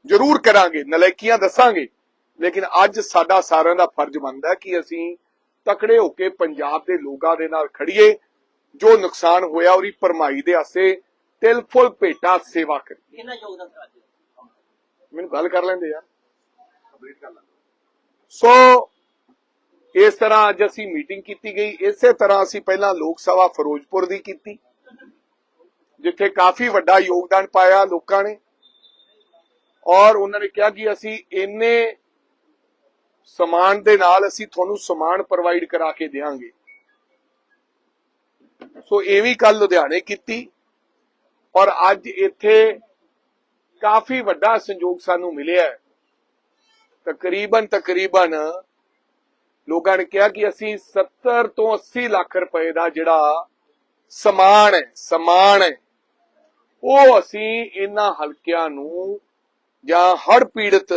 ਜ਼ਰੂਰ ਕਰਾਂਗੇ ਨਲਾਇਕੀਆਂ ਦੱਸਾਂਗੇ। ਲੇਕਿਨ ਅੱਜ ਸਾਡਾ ਸਾਰਿਆਂ ਦਾ ਫਰਜ਼ ਬਣਦਾ ਹੈ ਕਿ ਅਸੀਂ ਤਕੜੇ ਹੋ ਕੇ ਪੰਜਾਬ ਦੇ ਲੋਕਾਂ ਦੇ ਨਾਲ ਖੜੀਏ ਜੋ ਨੁਕਸਾਨ ਹੋਇਆ ਉਹਦੀ ਭਰਮਾਈ ਦੇ ਆਸੇ ਤਿਲ ਫੁੱਲ ਭੇਟਾ ਸੇਵਾ ਕਰੀਏ। ਕਿੰਨਾ ਯੋਗਦਾਨ ਮੈਨੂੰ ਗੱਲ ਕਰ ਲੈਂਦੇ ਯਾਰ ਸੋ ਇਸ ਤਰ੍ਹਾਂ ਅੱਜ ਅਸੀਂ ਮੀਟਿੰਗ ਕੀਤੀ ਗਈ। ਇਸੇ ਤਰ੍ਹਾਂ ਅਸੀਂ ਪਹਿਲਾਂ ਲੋਕ ਸਭਾ ਫਿਰੋਜ਼ਪੁਰ ਦੀ ਕੀਤੀ, ਜਿੱਥੇ ਕਾਫੀ ਵੱਡਾ ਯੋਗਦਾਨ ਪਾਇਆ ਲੋਕਾਂ ਨੇ। ਔਰ ਉਹਨਾਂ ਨੇ ਕਿਹਾ ਕਿ ਅਸੀਂ ਇੰਨੇ ਸਮਾਨ ਦੇ ਨਾਲ ਅਸੀਂ ਤੁਹਾਨੂੰ ਸਮਾਨ ਪ੍ਰੋਵਾਈਡ ਕਰਾ ਕੇ ਦੇਵਾਂਗੇ ਸੋ ਇਹ ਵੀ ਕੱਲ ਲੁਧਿਆਣੇ ਕੀਤੀ। ਔਰ ਅੱਜ ਇੱਥੇ ਕਾਫੀ ਵੱਡਾ ਸੰਯੋਗ ਸਾਨੂੰ ਮਿਲਿਆ ਹੈ। ਤਕਰੀਬਨ ਤਕਰੀਬਨ ਲੋਕਾਂ ਨੇ ਕਿਹਾ ਕਿ ਅਸੀਂ 70 ਤੋਂ 80 ਲੱਖ ਰੁਪਏ ਦਾ ਜਿਹੜਾ ਸਮਾਨ ਹੈ ਸਮਾਨ ਹੈ ਉਹ ਅਸੀਂ ਇਹਨਾਂ ਹਲਕਿਆਂ ਨੂੰ ਜਾਂ ਹੜ ਪੀੜਤ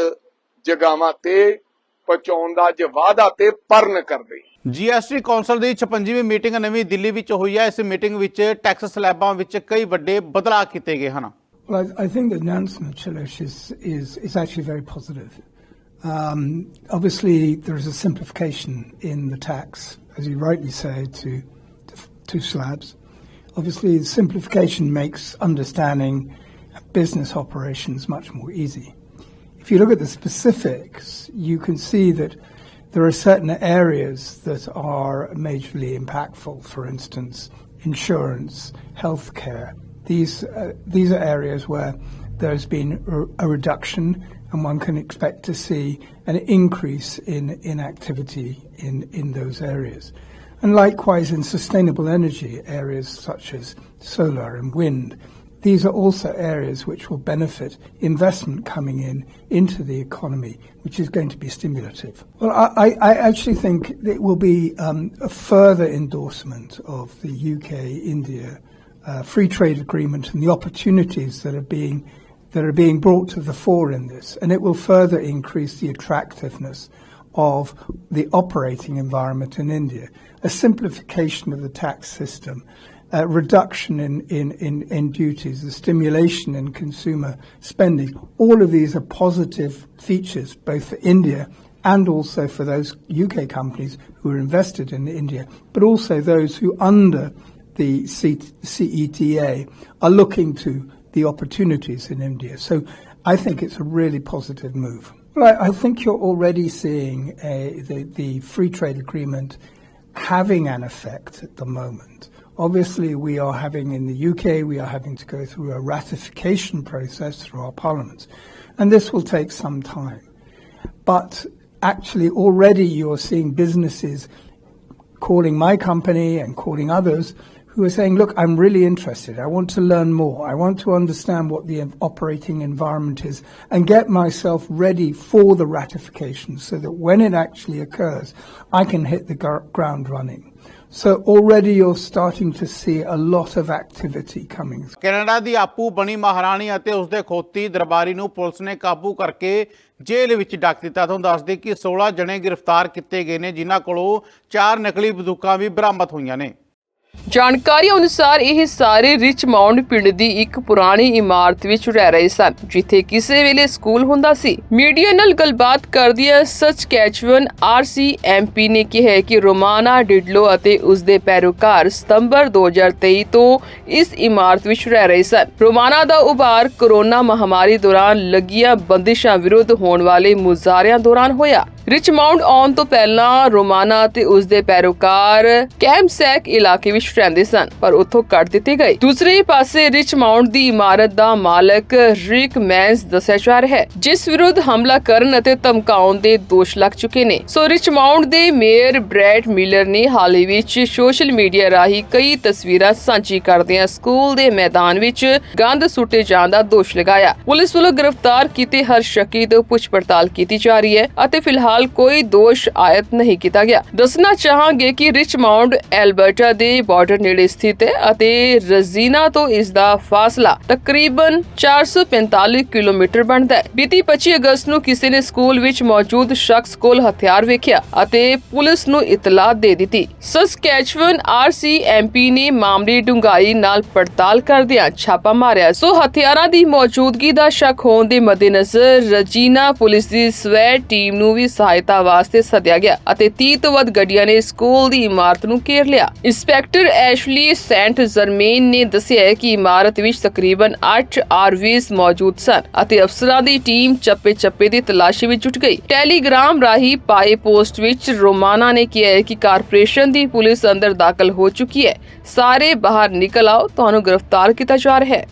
ਜਗਾਵਾਂ ਤੇ ਪਹੁੰਚਾਉਣ ਦਾ ਅੱਜ ਵਾਅਦਾ ਤੇ ਪਰਨ ਕਰਦੇ ਜੀਐਸਟੀ ਕੌਂਸਲ ਦੀ 56ਵੀਂ ਮੀਟਿੰਗ ਨਵੀਂ ਦਿੱਲੀ ਵਿੱਚ ਹੋਈ ਹੈ। ਇਸ ਮੀਟਿੰਗ ਵਿੱਚ ਟੈਕਸ ਸਲੈਬਾਂ ਵਿੱਚ ਕਈ ਵੱਡੇ ਬਦਲਾਅ ਕੀਤੇ ਗਏ ਹਨ। Well, I, I think the announcement, Shailesh, is, is, is actually very positive. Um, obviously, there is a simplification in the tax, as you rightly say, to, two slabs. Obviously, simplification makes understanding business operations much more easy. If you look at the specifics, you can see that there are certain areas that are majorly impactful. For instance, insurance, healthcare. These uh, these are areas where there's been a reduction, and one can expect to see an increase in in activity in in those areas. And likewise in sustainable energy areas such as solar and wind. These are also areas which will benefit investment coming in into the economy, which is going to be stimulative. Well, I, I actually think it will be um, a further endorsement of the UK India uh, free trade agreement and the opportunities that are being that are being brought to the fore in this, and it will further increase the attractiveness of the operating environment in India. A simplification of the tax system, a reduction in, in, in, in duties, the stimulation in consumer spending, all of these are positive features both for India and also for those UK companies who are invested in India, but also those who under the CETA are looking to the opportunities in India. So I think it's a really positive move. Well, I, I think you're already seeing a, the, the free trade agreement having an effect at the moment. Obviously, we are having in the UK, we are having to go through a ratification process through our parliaments, and this will take some time. But actually, already you're seeing businesses calling my company and calling others who are saying, look, I'm really interested. I want to learn more. I want to understand what the operating environment is and get myself ready for the ratification so that when it actually occurs, I can hit the gr- ground running. So already you're starting to see a lot of activity coming. Canada ਦੀ ਆਪੂ ਬਣੀ ਮਹਾਰਾਣੀ ਅਤੇ ਉਸਦੇ ਖੋਤੀ ਦਰਬਾਰੀ ਨੂੰ ਪੁਲਿਸ ਨੇ ਕਾਬੂ ਕਰਕੇ ਜੇਲ੍ਹ ਵਿੱਚ ਡੱਕ ਦਿੱਤਾ ਤੁਹਾਨੂੰ ਦੱਸ ਦੇ ਕਿ 16 ਜਣੇ ਗ੍ਰਿਫਤਾਰ ਕੀਤੇ ਗਏ ਨੇ ਜਿਨ੍ਹਾਂ ਕੋਲੋਂ ਚਾਰ ਨਕਲੀ ਬੰਦੂਕਾਂ ਵੀ ਬਰਾਮਦ ਹੋਈਆਂ ਨੇ ਜਾਣਕਾਰੀ ਅਨੁਸਾਰ ਇਹ ਸਾਰੇ ਰਿਚਮਾਉਂਡ ਪਿੰਡ ਦੀ ਇੱਕ ਪੁਰਾਣੀ ਇਮਾਰਤ ਵਿੱਚ ਰਹਿ ਰਹੇ ਸਨ, ਜਿੱਥੇ ਕਿਸੇ ਵੇਲੇ ਸਕੂਲ ਹੁੰਦਾ ਸੀ। ਮੀਡੀਆ ਨਾਲ ਗੱਲਬਾਤ ਕਰਦਿਆਂ ਸਚਕੈਚਵਨ ਆਰਸੀਐਮਪੀ ਨੇ ਕਿਹਾ ਕਿ ਰੋਮਾਨਾ ਡਿਡਲੋ ਅਤੇ ਉਸ ਦੇ ਪੈਰੋਕਾਰ ਸਤੰਬਰ 2023 ਤੋਂ ਇਸ ਇਮਾਰਤ ਵਿੱਚ ਰਹਿ ਰਹੇ ਸਨ। ਰੋਮਾਨਾ ਦਾ ਉਭਾਰ ਕੋਰੋਨਾ ਮਹਾਮਾਰੀ ਦੌਰਾਨ ਲੱਗੀਆਂ ਬੰਦਿਸ਼ਾਂ ਵਿਰੁੱਧ ਹੋਣ ਵਾਲੇ ਮੁਜ਼ਾਹਰਿਆਂ ਦੌਰਾਨ ਹੋਇਆ। ਰਿਚਮਾਉਂਡ ਆਉਣ ਤੋਂ ਪਹਿਲਾਂ ਰੋਮਾਨਾ ਅਤੇ ਉਸ ਦੇ ਪੈਰੋਕਾਰ ਕੈਂਪਸੈਕ ਇਲਾਕੇ ਵਿੱਚ ਰਹਿੰਦੇ ਸਨ, ਪਰ ਉੱਥੋਂ ਕੱਢ ਦਿੱਤੇ ਗਏ ਦੂਸਰੇ ਪਾਸੇ ਰਿਚ ਰਿਚਮਾਉਂਡ ਦੀ ਇਮਾਰਤ ਦਾ ਮਾਲਕ ਰਿਕ ਮੈਂਸ ਦੱਸਿਆ ਜਾ ਰਿਹਾ ਹੈ, ਜਿਸ ਵਿਰੁੱਧ ਹਮਲਾ ਕਰਨ ਅਤੇ ਧਮਕਾਉਣ ਦੇ ਦੋਸ਼ ਲੱਗ ਚੁੱਕੇ ਨੇ। ਸੋ ਰਿਚਮਾਉਂਡ ਦੇ ਮੇਅਰ ਬ੍ਰੈਡ ਮਿਲਰ ਨੇ ਹਾਲ ਹੀ ਵਿੱਚ ਸੋਸ਼ਲ ਮੀਡੀਆ ਰਾਹੀਂ ਕਈ ਤਸਵੀਰਾਂ ਸਾਂਝੀ ਕਰਦਿਆਂ ਸਕੂਲ ਦੇ ਮੈਦਾਨ ਵਿੱਚ ਗੰਦ ਸੁੱਟੇ ਜਾਣ ਦਾ ਦੋਸ਼ ਲਗਾਇਆ। ਪੁਲਿਸ ਵੱਲੋਂ ਗ੍ਰਿਫਤਾਰ ਕੀਤੇ ਹਰ ਸ਼ੱਕੀ ਤੋਂ ਪੁੱਛ ਪੜਤਾਲ ਕੀਤੀ ਜਾ ਰਹੀ ਹੈ ਅਤੇ ਫਿਲਹਾਲ ਕੋਈ ਦੋਸ਼ ਆਇਤ ਨਹੀਂ ਕੀਤਾ ਗਿਆ। ਦੱਸਣਾ ਚਾਹਾਂਗੇ ਕਿ ਰਿਚ ਰਿਚਮਾਉਂਡ ਐਲਬਰਟਾ ਦੇ ਬਾਰਡਰ ਨੇੜੇ ਸਥਿਤ ਹੈ ਅਤੇ ਰਜ਼ੀਨਾ ਤੋਂ ਇਸ ਦਾ ਫਾਸਲਾ ਤਕਰੀਬਨ 445 ਕਿਲੋਮੀਟਰ ਬਣਦਾ ਹੈ। ਬੀਤੀ 25 ਅਗਸਤ ਨੂੰ ਕਿਸੇ ਨੇ ਸਕੂਲ ਵਿੱਚ ਮੌਜੂਦ ਸ਼ਖਸ ਕੋਲ ਹਥਿਆਰ ਵੇਖਿਆ ਅਤੇ ਪੁਲਿਸ ਨੂੰ ਇਤਲਾਹ ਦੇ ਦਿੱਤੀ। ਸਸਕੈਚਵਨ ਆਰਸੀਐਮਪੀ ਨੇ ਮਾਮਲੇ ਡੂੰਘਾਈ ਨਾਲ ਪੜਤਾਲ ਕਰਦਿਆਂ ਛਾਪਾ ਮਾਰਿਆ। ਸੋ ਹਥਿਆਰਾਂ ਦੀ ਮੌਜੂਦਗੀ ਦਾ ਸ਼ੱਕ ਹੋਣ ਦੇ ਮੱਦੇਨਜ਼ਰ ਰਜੀਨਾ ਪੁਲਿਸ ਦੀ ਸਵੈ ਟੀਮ ਨੂੰ ਵੀ ਸਹਾਇਤਾ ਵਾਸਤੇ ਸੱਦਿਆ ਗਿਆ ਅਤੇ 30 ਤੋਂ ਵੱਧ ਗੱਡੀਆਂ ਨੇ ਸਕੂਲ ਦੀ ਇਮਾਰਤ ਨੂੰ ਘੇਰ ਲਿਆ। ਇੰਸਪੈਕਟਰ ਐਸ਼ਲੀ ਸੈਂਟ ਜ਼ਰਮੇਨ ਨੇ ਦੱਸਿਆ ਕਿ ਇਮਾਰਤ ਵਿੱਚ ਤਕਰੀਬਨ 8 ਆਰਵੀਸ ਮੌਜੂਦ ਸਨ ਅਤੇ ਅਫਸਰਾਂ ਦੀ ਟੀਮ ਚੱਪੇ-ਚੱਪੇ ਦੀ ਤਲਾਸ਼ੀ ਵਿੱਚ ਜੁਟ ਗਈ। ਟੈਲੀਗ੍ਰਾਮ ਰਾਹੀਂ ਪਾਏ ਪੋਸਟ ਵਿੱਚ ਰੋਮਾਨਾ ਨੇ ਕਿਹਾ ਹੈ ਕਿ ਕਾਰਪੋਰੇਸ਼ਨ ਦੀ ਪੁਲਿਸ ਅੰਦਰ ਦਾਖਲ ਹੋ ਚੁੱਕੀ ਹੈ। ਸਾਰੇ ਬਾਹਰ ਨਿਕਲ ਆਓ, ਤੁਹਾਨੂੰ ਗ੍ਰਿਫਤਾਰ ਕੀਤਾ ਜਾ ਰਿਹਾ ਹੈ।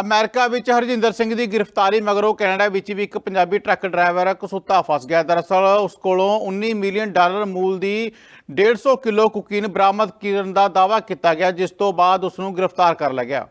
ਅਮਰੀਕਾ ਵਿੱਚ ਹਰਜਿੰਦਰ ਸਿੰਘ ਦੀ ਗ੍ਰਿਫਤਾਰੀ ਮਗਰੋਂ ਕੈਨੇਡਾ ਵਿੱਚ ਵੀ ਇੱਕ ਪੰਜਾਬੀ ਟਰੱਕ ਡਰਾਈਵਰ ਕਸੂਤਾ ਫਸ ਗਿਆ। ਦਰਅਸਲ ਉਸ ਕੋਲੋਂ 19 ਮਿਲੀਅਨ ਡਾਲਰ ਮੂਲ ਦੀ 150 ਕਿਲੋ ਕੋਕੀਨ ਬਰਾਮਦ ਕਰਨ ਦਾ ਦਾਅਵਾ ਕੀਤਾ ਗਿਆ, ਜਿਸ ਤੋਂ ਬਾਅਦ ਉਸ ਨੂੰ ਗ੍ਰਿਫਤਾਰ ਕਰ ਲਿਆ ਗਿਆ।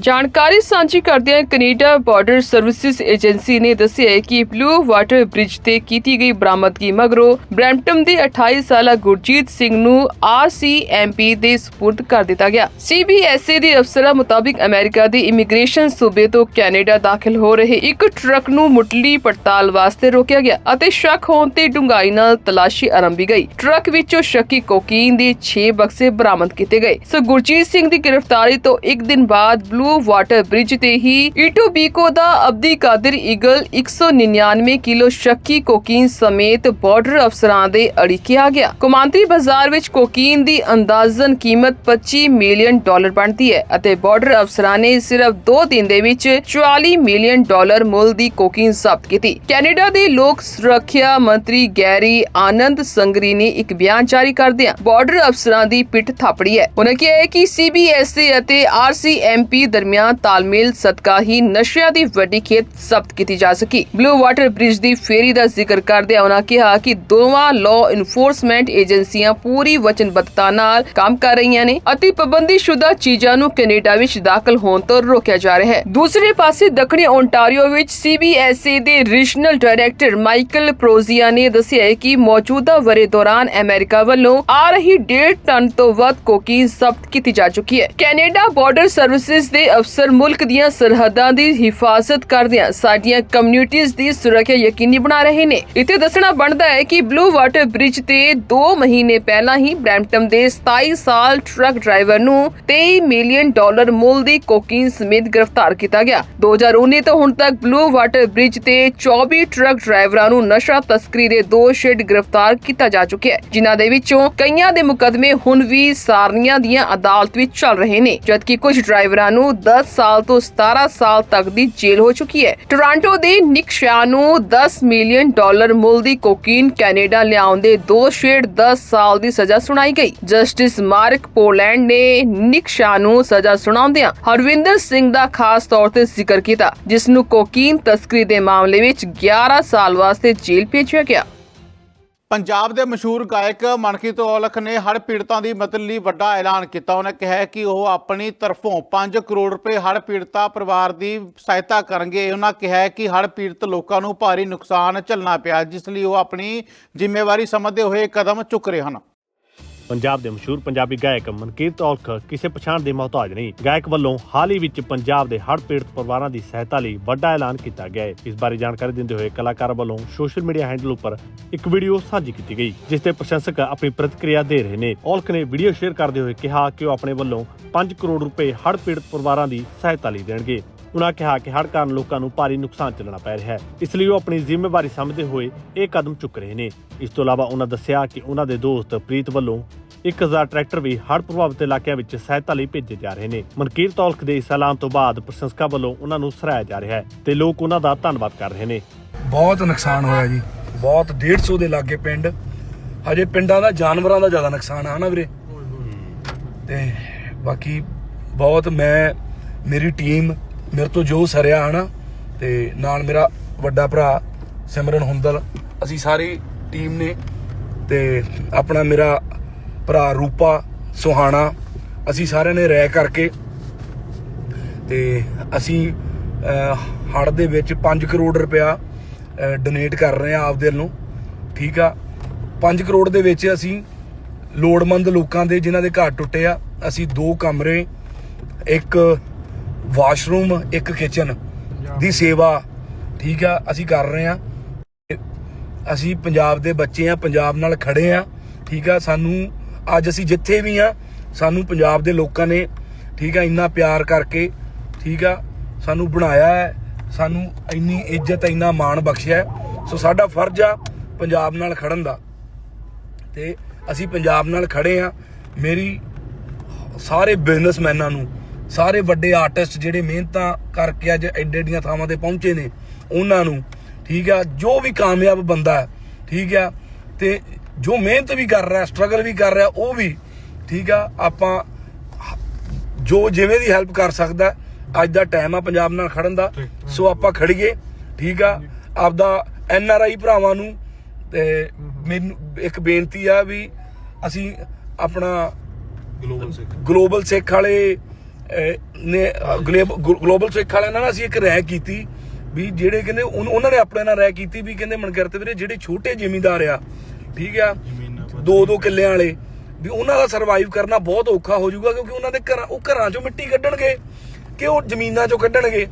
ਜਾਣਕਾਰੀ ਸਾਂਝੀ ਕਰਦਿਆਂ ਕੈਨੇਡਾ ਬਾਰਡਰ ਸਰਵਿਸਿਜ਼ ਏਜੰਸੀ ਨੇ ਦੱਸਿਆ ਕਿ ਬਲੂ ਵਾਟਰ ਬ੍ਰਿਜ ਤੇ ਕੀਤੀ ਗਈ ਬਰਾਮਦਗੀ ਮਗਰੋਂ ਬ੍ਰੈਂਪਟਨ ਦੇ 28 ਸਾਲਾ ਗੁਰਜੀਤ ਸਿੰਘ ਨੂੰ ਆਰਸੀਐਮਪੀ ਦੇ ਸਪੁਰਦ ਕਰ ਦਿੱਤਾ ਗਿਆ। ਸੀਬੀਐਸਏ ਦੇ ਅਫਸਰਾਂ ਮੁਤਾਬਿਕ ਅਮਰੀਕਾ ਦੇ ਇਮੀਗ੍ਰੇਸ਼ਨ ਸੂਬੇ ਤੋਂ ਕੈਨੇਡਾ ਦਾਖਲ ਹੋ ਰਹੇ ਇੱਕ ਟਰੱਕ ਨੂੰ ਮੁੱਢਲੀ ਪੜਤਾਲ ਵਾਸਤੇ ਰੋਕਿਆ ਗਿਆ ਅਤੇ ਸ਼ੱਕ ਹੋਣ ਤੇ ਡੂੰਘਾਈ ਨਾਲ ਤਲਾਸ਼ੀ ਆਰੰਭੀ ਗਈ। ਟਰੱਕ ਵਿੱਚੋਂ ਸ਼ੱਕੀ ਕੋਕੀਨ ਦੇ 6 ਬਕਸੇ ਬਰਾਮਦ ਕੀਤੇ ਗਏ। ਸੋ ਗੁਰਜੀਤ ਸਿੰਘ ਦੀ ਗ੍ਰਿਫਤਾਰੀ ਤੋਂ ਇੱਕ ਦਿਨ ਬਾਅਦ ਬਲੂ ਵਾਟਰ ਬ੍ਰਿਜ ਤੇ ਹੀ ਇਟੋਬੀਕੋ ਦਾ ਅਬਦੀ ਕਾਦਰ ਈਗਲ 199 ਕਿਲੋ ਸ਼ੱਕੀ ਕੋਕੀਨ ਸਮੇਤ ਬਾਰਡਰ ਅਫਸਰਾਂ ਦੇ ਅੜਿੱਕੇ ਆ ਗਿਆ। ਕੌਮਾਂਤਰੀ ਬਾਜ਼ਾਰ ਵਿੱਚ ਕੋਕੀਨ ਦੀ ਅੰਦਾਜ਼ਨ ਕੀਮਤ 25 ਮਿਲੀਅਨ ਡਾਲਰ ਬਣਦੀ ਹੈ ਅਤੇ ਬਾਰਡਰ ਅਫਸਰਾਂ ਨੇ ਸਿਰਫ 2 ਦਿਨ ਦੇ ਵਿੱਚ 44 ਮਿਲੀਅਨ ਡਾਲਰ ਮੁੱਲ ਦੀ ਕੋਕੀਨ ਜ਼ਬਤ ਕੀਤੀ। ਕੈਨੇਡਾ ਦੇ ਲੋਕ ਸੁਰੱਖਿਆ ਮੰਤਰੀ ਗੈਰੀ ਆਨੰਦ ਸੰਗਰੀ ਨੇ ਇੱਕ ਬਿਆਨ ਜਾਰੀ ਕਰਦਿਆਂ ਬਾਰਡਰ ਅਫਸਰਾਂ ਦੀ ਪਿੱਠ ਥਾਪੜੀ ਹੈ। ਉਹਨਾਂ ਕਿਹਾ ਹੈ ਕਿ ਸੀਬੀਐਸਈ ਅਤੇ ਆਰਸੀਐਮਪੀ ਦਰਮਿਆਨ ਤਾਲਮੇਲ ਸਦਕਾ ਹੀ ਨਸ਼ਿਆਂ ਦੀ ਵੱਡੀ ਖੇਤ ਜ਼ਬਤ ਕੀਤੀ ਜਾ ਸਕੀ। ਬਲੂ ਵਾਟਰ ਬ੍ਰਿਜ ਦੀ ਫੇਰੀ ਦਾ ਜ਼ਿਕਰ ਕਰਦਿਆਂ ਉਹਨਾਂ ਕਿਹਾ ਕਿ ਦੋਵਾਂ ਲਾਅ ਇਨਫੋਰਸਮੈਂਟ ਏਜੰਸੀਆਂ ਪੂਰੀ ਵਚਨਬੱਧਤਾ ਨਾਲ ਕੰਮ ਕਰ ਰਹੀਆਂ ਨੇ ਅਤੇ ਪਾਬੰਦੀਸ਼ੁਦਾ ਚੀਜ਼ਾਂ ਨੂੰ ਕੈਨੇਡਾ ਵਿੱਚ ਦਾਖਲ ਹੋਣ ਤੋਂ ਰੋਕਿਆ ਜਾ ਰਿਹਾ ਹੈ। ਦੂਸਰੇ ਪਾਸੇ ਦੱਖਣੀ ਓਨਟਾਰੀਓ ਵਿੱਚ ਸੀਬੀਐਸਈ ਦੇ ਰੀਜਨਲ ਡਾਇਰੈਕਟਰ ਮਾਈਕਲ ਪ੍ਰੋਜ਼ੀਆ ਨੇ ਦੱਸਿਆ ਹੈ ਕਿ ਮੌਜੂਦਾ ਵਰੇ ਦੌਰਾਨ ਅਮਰੀਕਾ ਵੱਲੋਂ ਆ ਰਹੀ 1.5 ਟਨ ਤੋਂ ਵੱਧ ਕੋਕੀ ਜ਼ਬਤ ਕੀਤੀ ਜਾ ਚੁੱਕੀ ਹੈ। ਕੈਨੇਡਾ ਬਾਰਡਰ ਸਰਵਿਸਿਜ਼ ਦੇ ਅਫਸਰ ਮੁਲਕ ਦੀਆਂ ਸਰਹੱਦਾਂ ਦੀ ਹਿਫਾਜ਼ਤ ਕਰਦਿਆਂ ਸਾਡੀਆਂ ਕਮਿਊਨਿਟੀਆਂ ਦੀ ਸੁਰੱਖਿਆ ਯਕੀਨੀ ਬਣਾ ਰਹੇ ਨੇ। ਇੱਥੇ ਦੱਸਣਾ ਬਣਦਾ ਹੈ ਕਿ ਬਲੂ ਵਾਟਰ ਬ੍ਰਿਜ ਤੇ 2 ਮਹੀਨੇ ਪਹਿਲਾਂ ਹੀ ਬ੍ਰੈਂਪਟਨ ਦੇ 27 ਸਾਲ ਟਰੱਕ ਡਰਾਈਵਰ ਨੂੰ 23 ਮਿਲੀਅਨ ਡਾਲਰ ਮੁੱਲ ਦੀ ਕੋਕੀਨ ਸਮੇਤ ਗ੍ਰਿਫਤਾਰ ਕੀਤਾ ਗਿਆ। 2019 ਤੋਂ ਹੁਣ ਤੱਕ ਬਲੂ ਵਾਟਰ ਬ੍ਰਿਜ ਤੇ 24 ਟਰੱਕ ਡਰਾਈਵਰਾਂ ਨੂੰ ਨਸ਼ਾ ਤਸਕਰੀ ਦੇ ਦੋਸ਼ ਹੇਠ ਗ੍ਰਿਫਤਾਰ ਕੀਤਾ ਜਾ ਚੁੱਕਿਆ ਹੈ, ਜਿਨ੍ਹਾਂ ਦੇ ਵਿੱਚੋਂ ਕਈਆਂ ਦੇ ਮੁਕਦਮੇ ਹੁਣ ਵੀ ਸਾਰਨੀਆਂ ਦੀਆਂ ਅਦਾਲਤ ਵਿੱਚ ਚੱਲ ਰਹੇ ਨੇ, ਜਦਕਿ ਕੁਝ ਡਰਾਈਵਰਾਂ ਨੂੰ 10 ਸਾਲ ਤੋਂ 17 ਸਾਲ ਤੱਕ ਦੀ ਜੇਲ੍ਹ ਹੋ ਚੁੱਕੀ ਹੈ। ਟੋਰਾਂਟੋ ਦੇ ਨਿਕ ਸ਼ਾ ਨੂੰ 10 ਮਿਲੀਅਨ ਡਾਲਰ ਮੁੱਲ ਦੀ ਕੋਕੀਨ ਕੈਨੇਡਾ ਲਿਆਉਣ ਦੇ ਦੋਸ਼ ਹੇਠ 10 ਸਾਲ ਦੀ ਸਜ਼ਾ ਸੁਣਾਈ ਗਈ। ਜਸਟਿਸ ਮਾਰਕ ਪੋਲੈਂਡ ਨੇ ਨਿਕ ਸ਼ਾ ਨੂੰ ਸਜ਼ਾ ਸੁਣਾਉਂਦਿਆਂ ਹਰਵਿੰਦਰ ਸਿੰਘ ਦਾ ਖਾਸ ਤੌਰ ਤੇ ਜ਼ਿਕਰ ਕੀਤਾ, ਜਿਸ ਨੂੰ ਕੋਕੀਨ ਤਸਕਰੀ ਦੇ ਮਾਮਲੇ ਵਿੱਚ 11 ਸਾਲ ਵਾਸਤੇ ਜੇਲ੍ਹ ਭੇਜਿਆ ਗਿਆ। ਪੰਜਾਬ ਦੇ ਮਸ਼ਹੂਰ ਗਾਇਕ ਮਨਕੀਤ ਔਲਖ ਨੇ ਹੜ੍ਹ ਪੀੜਤਾਂ ਦੀ ਮਦਦ ਲਈ ਵੱਡਾ ਐਲਾਨ ਕੀਤਾ। ਉਹਨੇ ਕਿਹਾ ਕਿ ਉਹ ਆਪਣੀ ਤਰਫੋਂ 5 ਕਰੋੜ ਰੁਪਏ ਹੜ੍ਹ ਪੀੜਤਾ ਪਰਿਵਾਰ ਦੀ ਸਹਾਇਤਾ ਕਰਨਗੇ। ਉਹਨਾਂ ਕਿਹਾ ਕਿ ਹੜ੍ਹ ਪੀੜਤ ਲੋਕਾਂ ਨੂੰ ਭਾਰੀ ਨੁਕਸਾਨ ਝੱਲਣਾ ਪਿਆ, ਜਿਸ ਲਈ ਉਹ ਆਪਣੀ ਜ਼ਿੰਮੇਵਾਰੀ ਸਮਝਦੇ ਹੋਏ ਕਦਮ ਚੁੱਕ ਰਹੇ ਹਨ। ਪੰਜਾਬ ਦੇ ਮਸ਼ਹੂਰ ਪੰਜਾਬੀ ਗਾਇਕ ਮਨਕੀਰਤ ਔਲਖ ਕਿਸੇ ਪਛਾਣ ਦੇ ਮੁਹਤਾਜ ਨਹੀਂ। ਗਾਇਕ ਵੱਲੋਂ ਹਾਲ ਹੀ ਵਿੱਚ ਪੰਜਾਬ ਦੇ ਹੜ੍ਹ ਪੀੜਤ ਪਰਿਵਾਰਾਂ ਦੀ ਸਹਾਇਤਾ ਲਈ ਵੱਡਾ ਐਲਾਨ ਕੀਤਾ ਗਿਆ ਹੈ। ਇਸ ਬਾਰੇ ਜਾਣਕਾਰੀ ਦਿੰਦੇ ਹੋਏ ਕਲਾਕਾਰ ਵੱਲੋਂ ਸੋਸ਼ਲ ਮੀਡੀਆ ਹੈਂਡਲ ਉੱਪਰ ਇੱਕ ਵੀਡੀਓ ਸਾਂਝੀ ਕੀਤੀ ਗਈ, ਜਿਸ ਤੇ ਪ੍ਰਸ਼ੰਸਕ ਆਪਣੀ ਪ੍ਰਤੀਕਿਰਿਆ ਦੇ ਰਹੇ ਨੇ। ਔਲਖ ਨੇ ਵੀਡੀਓ ਸ਼ੇਅਰ ਕਰਦੇ ਹੋਏ ਕਿਹਾ ਕਿ ਉਹ ਆਪਣੇ ਵੱਲੋਂ 5 ਕਰੋੜ ਰੁਪਏ ਹੜ੍ਹ ਪੀੜਤ ਪਰਿਵਾਰਾਂ ਦੀ ਸਹਾਇਤਾ ਲਈ ਦੇਣਗੇ। ਉਨ੍ਹਾਂ ਕਿਹਾ ਕਿ ਹੜ੍ਹ ਕਾਰਨ ਲੋਕਾਂ ਨੂੰ ਭਾਰੀ ਨੁਕਸਾਨ ਝੱਲਣਾ ਪੈ ਰਿਹਾ ਹੈ। ਇਸ ਲਈ ਉਹ ਆਪਣੀ ਜ਼ਿੰਮੇਵਾਰੀ ਸਮਝਦੇ ਹੋਏ ਇਹ ਕਦਮ ਚੁੱਕ ਰਹੇ ਨੇ। ਇਸ ਤੋਂ ਇਲਾਵਾ ਉਹਨਾਂ ਦੱਸਿਆ ਕਿ ਉਹਨਾਂ ਦੇ ਦੋਸਤ ਪ੍ਰੀਤ ਵੱਲੋਂ 1000 ਟਰੈਕਟਰ ਵੀ ਹੜ੍ਹ ਪ੍ਰਭਾਵਿਤ ਇਲਾਕਿਆਂ ਵਿੱਚ ਸਹਾਇਤਾ ਲਈ ਭੇਜੇ ਜਾ ਰਹੇ ਨੇ। ਮਨਕੀਰ ਤੌਲਖ ਦੇ ਇਸ ਐਲਾਨ ਤੋਂ ਬਾਅਦ ਪ੍ਰਸ਼ੰਸਕਾਂ ਵੱਲੋਂ ਉਹਨਾਂ ਨੂੰ ਸਰਾਇਆ ਜਾ ਰਿਹਾ ਹੈ ਤੇ ਲੋਕ ਉਹਨਾਂ ਦਾ ਧੰਨਵਾਦ ਕਰ ਰਹੇ ਨੇ। ਬਹੁਤ ਨੁਕਸਾਨ ਹੋਇਆ ਜੀ। ਬਹੁਤ 150 ਦੇ ਲਾਗੇ ਪਿੰਡ। ਹਜੇ ਪਿੰਡਾਂ ਦਾ, ਜਾਨਵਰਾਂ ਦਾ ਜ਼ਿਆਦਾ ਨੁਕਸਾਨ ਆ ਨਾ ਵੀਰੇ? ਤੇ ਬਾਕੀ ਬਹੁਤ ਮੈਂ, ਮੇਰੀ ਟੀਮ ਮੇਰੇ ਤੋਂ ਜੋ ਸਰਿਆ ਹਨਾ, ਤੇ ਨਾਲ ਮੇਰਾ ਵੱਡਾ ਭਰਾ ਸਿਮਰਨ ਹੁੰਦਲ, ਅਸੀਂ ਸਾਰੀ ਟੀਮ ਨੇ, ਤੇ ਆਪਣਾ ਮੇਰਾ ਭਰਾ ਰੂਪਾ, ਸੁਹਾਣਾ, ਅਸੀਂ ਸਾਰਿਆਂ ਨੇ ਰਹਿ ਕਰਕੇ, ਤੇ ਅਸੀਂ ਹੜ ਦੇ ਵਿੱਚ 5 ਕਰੋੜ ਰੁਪਇਆ ਡੋਨੇਟ ਕਰ ਰਹੇ ਆ ਆਪਦੇ ਵੱਲੋਂ, ਠੀਕ ਆ? 5 ਕਰੋੜ ਦੇ ਵਿੱਚ ਅਸੀਂ ਲੋੜਮੰਦ ਲੋਕਾਂ ਦੇ ਜਿਨ੍ਹਾਂ ਦੇ ਘਰ ਟੁੱਟੇ ਆ, ਅਸੀਂ ਦੋ ਕਮਰੇ, ਇੱਕ ਵਾਸ਼ਰੂਮ ਇੱਕ ਕਿਚਨ ਦੀ ਸੇਵਾ ਠੀਕ ਆ ਅਸੀਂ ਕਰ ਰਹੇ ਆ। ਅਸੀਂ ਪੰਜਾਬ ਦੇ ਬੱਚੇ ਆ ਪੰਜਾਬ ਨਾਲ ਖੜੇ ਆ ਠੀਕ ਆ ਸਾਨੂੰ ਅੱਜ ਅਸੀਂ ਜਿੱਥੇ ਵੀ ਆ ਸਾਨੂੰ ਪੰਜਾਬ ਦੇ ਲੋਕਾਂ ਨੇ ਠੀਕ ਆ ਇੰਨਾ ਪਿਆਰ ਕਰਕੇ ਠੀਕ ਆ ਸਾਨੂੰ ਬਣਾਇਆ ਹੈ ਸਾਨੂੰ ਇੰਨੀ ਇੱਜ਼ਤ ਇੰਨਾ ਮਾਣ ਬਖਸ਼ਿਆ। ਸੋ ਸਾਡਾ ਫਰਜ਼ ਆ ਪੰਜਾਬ ਨਾਲ ਖੜਨ ਦਾ। ਤੇ ਅਸੀਂ ਪੰਜਾਬ ਨਾਲ ਖੜੇ ਆ। ਮੇਰੀ ਸਾਰੇ ਬਿਜ਼ਨਸਮੈਨਾਂ ਨੂੰ ਸਾਰੇ ਵੱਡੇ ਆਰਟਿਸਟ ਜਿਹੜੇ ਮਿਹਨਤਾਂ ਕਰਕੇ ਅੱਜ ਐਡੇ ਐਡੀਆਂ ਥਾਵਾਂ ਤੇ ਪਹੁੰਚੇ ਨੇ ਉਹਨਾਂ ਨੂੰ ਠੀਕ ਆ ਜੋ ਵੀ ਕਾਮਯਾਬ ਬੰਦਾ ਹੈ ਠੀਕ ਆ ਤੇ ਜੋ ਮਿਹਨਤ ਵੀ ਕਰ ਰਿਹਾ ਸਟਰਗਲ ਵੀ ਕਰ ਰਿਹਾ ਉਹ ਵੀ ਠੀਕ ਆ ਆਪਾਂ ਜੋ ਜਿਵੇਂ ਦੀ ਹੈਲਪ ਕਰ ਸਕਦਾ ਅੱਜ ਦਾ ਟਾਈਮ ਆ ਪੰਜਾਬ ਨਾਲ ਖੜਨ ਦਾ ਸੋ ਆਪਾਂ ਖੜੀਏ ਠੀਕ ਆ ਆਪਦਾ ਐਨ ਆਰ ਆਈ ਭਰਾਵਾਂ ਨੂੰ ਤੇ ਮੈਨੂੰ ਇੱਕ ਬੇਨਤੀ ਆ ਵੀ ਅਸੀਂ ਆਪਣਾ ਗਲੋਬਲ ਸਿੱਖ। ਗਲੋਬਲ ਸਿੱਖ ਵਾਲੇ ਨੇ ਗਲੋਬਲ ਸਿੱਖ ਵਾਲਿਆਂ ਨਾਲ ਅਸੀਂ ਇੱਕ ਰਾਇ ਕੀਤੀ ਵੀ ਜਿਹੜੇ ਕਹਿੰਦੇ ਉਹਨਾਂ ਨੇ ਆਪਣੇ ਨਾਲ ਰਾਇ ਕੀਤੀ ਵੀ ਕਹਿੰਦੇ ਮਨਕਿਰਤ ਵੀਰੇ ਜਿਹੜੇ ਛੋਟੇ ਜ਼ਿਮੀਂਦਾਰ ਆ ਠੀਕ ਆ ਦੋ ਦੋ ਕਿੱਲਿਆਂ ਵਾਲੇ ਵੀ ਉਹਨਾਂ ਦਾ ਸਰਵਾਈਵ ਕਰਨਾ ਬਹੁਤ ਔਖਾ ਹੋ ਜਾਊਗਾ ਕਿਉਂਕਿ ਉਹਨਾਂ ਦੇ ਘਰਾਂ ਉਹ ਘਰਾਂ ਚੋਂ ਮਿੱਟੀ ਕੱਢਣਗੇ ਕਿ ਉਹ ਜ਼ਮੀਨਾਂ ਚੋਂ ਕੱਢਣਗੇ।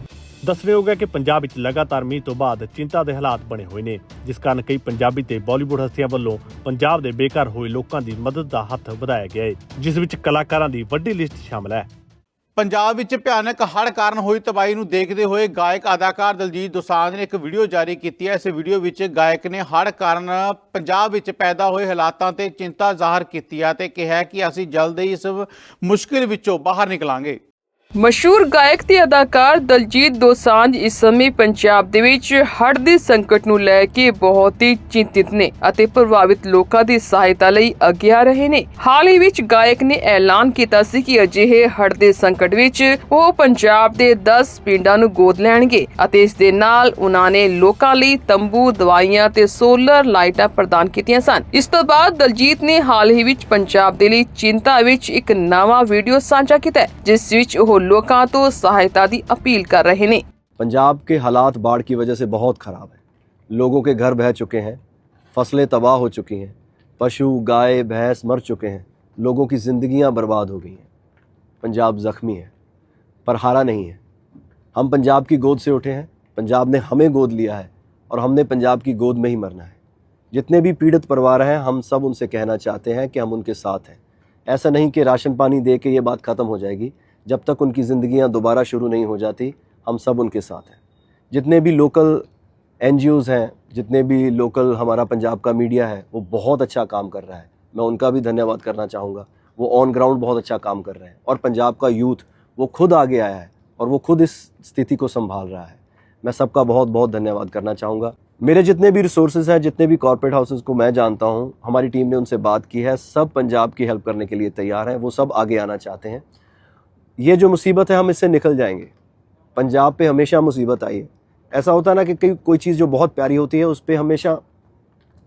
ਦੱਸਣਯੋਗ ਹੈ ਕਿ ਪੰਜਾਬ ਵਿੱਚ ਲਗਾਤਾਰ ਮੀਂਹ ਤੋਂ ਬਾਅਦ ਚਿੰਤਾ ਦੇ ਹਾਲਾਤ ਬਣੇ ਹੋਏ ਨੇ ਜਿਸ ਕਾਰਨ ਕਈ ਪੰਜਾਬੀ ਤੇ ਬਾਲੀਵੁੱਡ ਹਸਤੀਆਂ ਵੱਲੋਂ ਪੰਜਾਬ ਦੇ ਬੇਘਰ ਹੋਏ ਲੋਕਾਂ ਦੀ ਮਦਦ ਦਾ ਹੱਥ ਵਧਾਇਆ ਗਿਆ ਹੈ ਜਿਸ ਵਿੱਚ ਕਲਾਕਾਰਾਂ ਦੀ ਵੱਡੀ ਲਿਸਟ ਸ਼ਾਮਲ ਹੈ। ਪੰਜਾਬ ਵਿੱਚ ਭਿਆਨਕ ਹੜ੍ਹ ਕਾਰਨ ਹੋਈ ਤਬਾਹੀ ਨੂੰ ਦੇਖਦੇ ਹੋਏ ਗਾਇਕ ਅਦਾਕਾਰ ਦਲਜੀਤ ਦੋਸਾਂਝ ਨੇ ਇੱਕ ਵੀਡੀਓ ਜਾਰੀ ਕੀਤੀ ਹੈ। ਇਸ ਵੀਡੀਓ ਵਿੱਚ ਗਾਇਕ ਨੇ ਹੜ੍ਹ ਕਾਰਨ ਪੰਜਾਬ ਵਿੱਚ ਪੈਦਾ ਹੋਏ ਹਾਲਾਤਾਂ ਤੇ ਚਿੰਤਾ ਜ਼ਾਹਰ ਕੀਤੀ ਹੈ ਤੇ ਕਿਹਾ ਕਿ ਅਸੀਂ ਜਲਦ ਹੀ ਇਸ ਮੁਸ਼ਕਿਲ ਵਿੱਚੋਂ ਬਾਹਰ ਨਿਕਲਾਂਗੇ। ਮਸ਼ਹੂਰ ਗਾਇਕ ਤੇ ਅਦਾਕਾਰ ਦਲਜੀਤ ਦੋਸਾਂਝ ਇਸ ਸਮੇਂ ਪੰਜਾਬ ਦੇ ਵਿੱਚ ਹੜ੍ਹ ਦੇ ਸੰਕਟ ਨੂੰ ਲੈ ਕੇ ਬਹੁਤ ਹੀ ਚਿੰਤਿਤ ਨੇ ਅਤੇ ਪ੍ਰਭਾਵਿਤ ਲੋਕਾਂ ਦੀ ਸਹਾਇਤਾ ਲਈ ਅੱਗੇ ਆ ਰਹੇ ਨੇ। ਹਾਲ ਹੀ ਵਿੱਚ ਗਾਇਕ ਨੇ ਐਲਾਨ ਕੀਤਾ ਸੀ ਕਿ ਅਜਿਹੇ ਹੜ੍ਹ ਦੇ ਸੰਕਟ ਵਿੱਚ ਉਹ ਪੰਜਾਬ ਦੇ 10 ਪਿੰਡਾਂ ਨੂੰ ਗੋਦ ਲੈਣਗੇ ਅਤੇ ਇਸ ਦੇ ਨਾਲ ਉਹਨਾਂ ਨੇ ਲੋਕਾਂ ਲਈ ਤੰਬੂ, ਦਵਾਈਆਂ ਤੇ ਸੋਲਰ ਲਾਈਟਾਂ ਪ੍ਰਦਾਨ ਕੀਤੀਆਂ ਸਨ। ਇਸ ਤੋਂ ਬਾਅਦ ਦਲਜੀਤ ਨੇ ਹਾਲ ਹੀ ਵਿੱਚ ਪੰਜਾਬ ਦੇ ਲਈ ਚਿੰਤਾ ਵਿੱਚ ਇੱਕ ਨਵਾਂ ਵੀਡੀਓ ਸਾਂਝਾ ਕੀਤਾ ਜਿਸ ਵਿੱਚ ਉਹ ਲੋਕਾਂ ਤੋਂ ਸਹਾਇਤਾ ਦੀ ਅਪੀਲ ਕਰ ਰਹੇ ਨੇ पंजाब के हालात बाढ़ की वजह से बहुत ख़राब है लोगों के घर बह चुके हैं फसलें तबाह हो चुकी हैं पशु गाय भैंस मर चुके हैं लोगों की ज़िंदगियां बर्बाद हो गई हैं पंजाब ज़ख्मी है पर हारा नहीं है हम पंजाब की गोद से उठे हैं पंजाब ने हमें गोद लिया है और हमने पंजाब की गोद में ही मरना है जितने भी पीड़ित परिवार हैं हम सब उनसे कहना चाहते हैं कि हम उनके साथ हैं ऐसा नहीं कि राशन पानी दे के ये बात ख़त्म हो जाएगी जब तक उनकी ज़िंदगियाँ दोबारा शुरू नहीं हो जाती, हम सब उनके साथ हैं। जितने भी लोकल एन हैं, जितने भी लोकल हमारा पंजाब का मीडिया है, वो बहुत अच्छा काम कर रहा है। मैं उनका भी धन्यवाद करना चाहूँगा। वो ऑन ग्राउंड बहुत अच्छा काम कर रहे हैं। और पंजाब का यूथ, वो खुद आगे आया है और वो खुद इस स्थिति को संभाल रहा है। मैं सबका बहुत बहुत धन्यवाद करना चाहूँगा। मेरे जितने भी रिसोर्सेज हैं, जितने भी कॉरपोरेट हाउसेज को मैं जानता हूँ, हमारी टीम ने उनसे बात की है, सब पंजाब की हेल्प करने के लिए तैयार हैं, वो सब आगे आना चाहते हैं। ये जो मुसीबत है, हम इससे निकल जाएँगे। पंजाब पे हमेशा मुसीबत आई है। ऐसा होता है ना कि कई, कोई चीज़ जो बहुत प्यारी होती है, उस पर हमेशा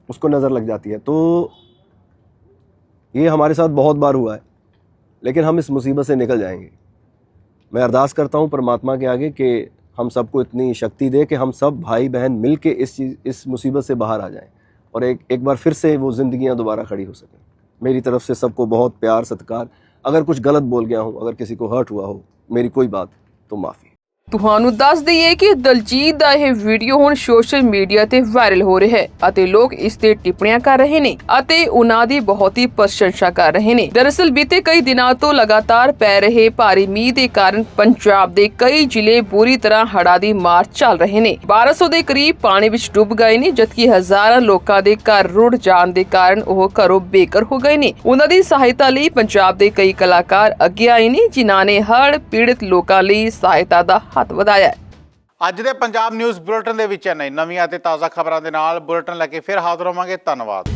उसको नज़र लग जाती है। तो ये हमारे साथ बहुत बार हुआ है, लेकिन हम इस मुसीबत से निकल जाएँगे। मैं अरदास करता हूँ परमात्मा के आगे कि हम सबको इतनी शक्ति दे कि हम सब भाई बहन मिल के इस चीज़, इस मुसीबत से बाहर आ जाएँ और एक एक बार फिर से वो ज़िंदगियाँ दोबारा खड़ी हो सकें। मेरी तरफ़ से सबको बहुत प्यार, सत्कार। अगर कुछ गलत बोल गया हूँ अगर किसी को हर्ट हुआ हो मेरी कोई बात तो माफ़ी ਤੁਹਾਨੂੰ ਦੱਸ ਦਈਏ ਕਿ ਦਲਜੀਤ ਦਾ ਇਹ ਵੀਡੀਓ ਹੁਣ ਸੋਸ਼ਲ ਮੀਡੀਆ ਤੇ ਵਾਇਰਲ ਹੋ ਰਿਹਾ ਹੈ ਅਤੇ ਲੋਕ ਇਸ ਤੇ ਟਿੱਪਣੀਆਂ ਕਰ ਰਹੇ ਨੇ ਅਤੇ ਉਹਨਾਂ ਦੀ ਬਹੁਤ ਹੀ ਪ੍ਰਸ਼ੰਸਾ ਕਰ ਰਹੇ ਨੇ। ਦਰਅਸਲ ਬੀਤੇ ਕਈ ਦਿਨਾਂ ਤੋਂ ਲਗਾਤਾਰ ਪੈ ਰਹੇ ਭਾਰੀ ਮੀਂਹ ਦੇ ਕਾਰਨ ਪੰਜਾਬ ਦੇ ਕਈ ਜ਼ਿਲ੍ਹੇ ਬੁਰੀ ਤਰ੍ਹਾਂ ਹੜ੍ਹਾਂ ਦੀ ਮਾਰ ਚੱਲ ਰਹੇ ਨੇ। 1200 ਦੇ ਕਰੀਬ ਪਾਣੀ ਵਿੱਚ ਡੁੱਬ ਗਏ ਨੇ, ਜਦਕਿ ਹਜ਼ਾਰਾਂ ਲੋਕਾਂ ਦੇ ਘਰ ਰੁੜ ਜਾਣ ਦੇ ਕਾਰਨ ਉਹ ਘਰੋਂ ਬੇਘਰ ਹੋ ਗਏ ਨੇ। ਉਹਨਾਂ ਦੀ ਸਹਾਇਤਾ ਲਈ ਪੰਜਾਬ ਦੇ ਕਈ ਕਲਾਕਾਰ ਅੱਗੇ ਆਏ ਨੇ, ਜਿਨ੍ਹਾਂ ਨੇ ਹੜ੍ਹ ਪੀੜਤ ਲੋਕਾਂ ਲਈ ਸਹਾਇਤਾ ਦਾ ਹੱਥ ਵਧਾਇਆ ਹੈ। ਅੱਜ ਦੇ ਪੰਜਾਬ ਨਿਊਜ਼ ਬੁਲੇਟਿਨ ਦੇ ਵਿੱਚ ਇੰਨਾ ਹੀ। ਨਵੀਆਂ ਅਤੇ ਤਾਜ਼ਾ ਖਬਰਾਂ ਦੇ ਨਾਲ ਬੁਲੇਟਿਨ ਲੈ ਕੇ ਫਿਰ ਹਾਜ਼ਰ ਹੋਵਾਂਗੇ। ਧੰਨਵਾਦ।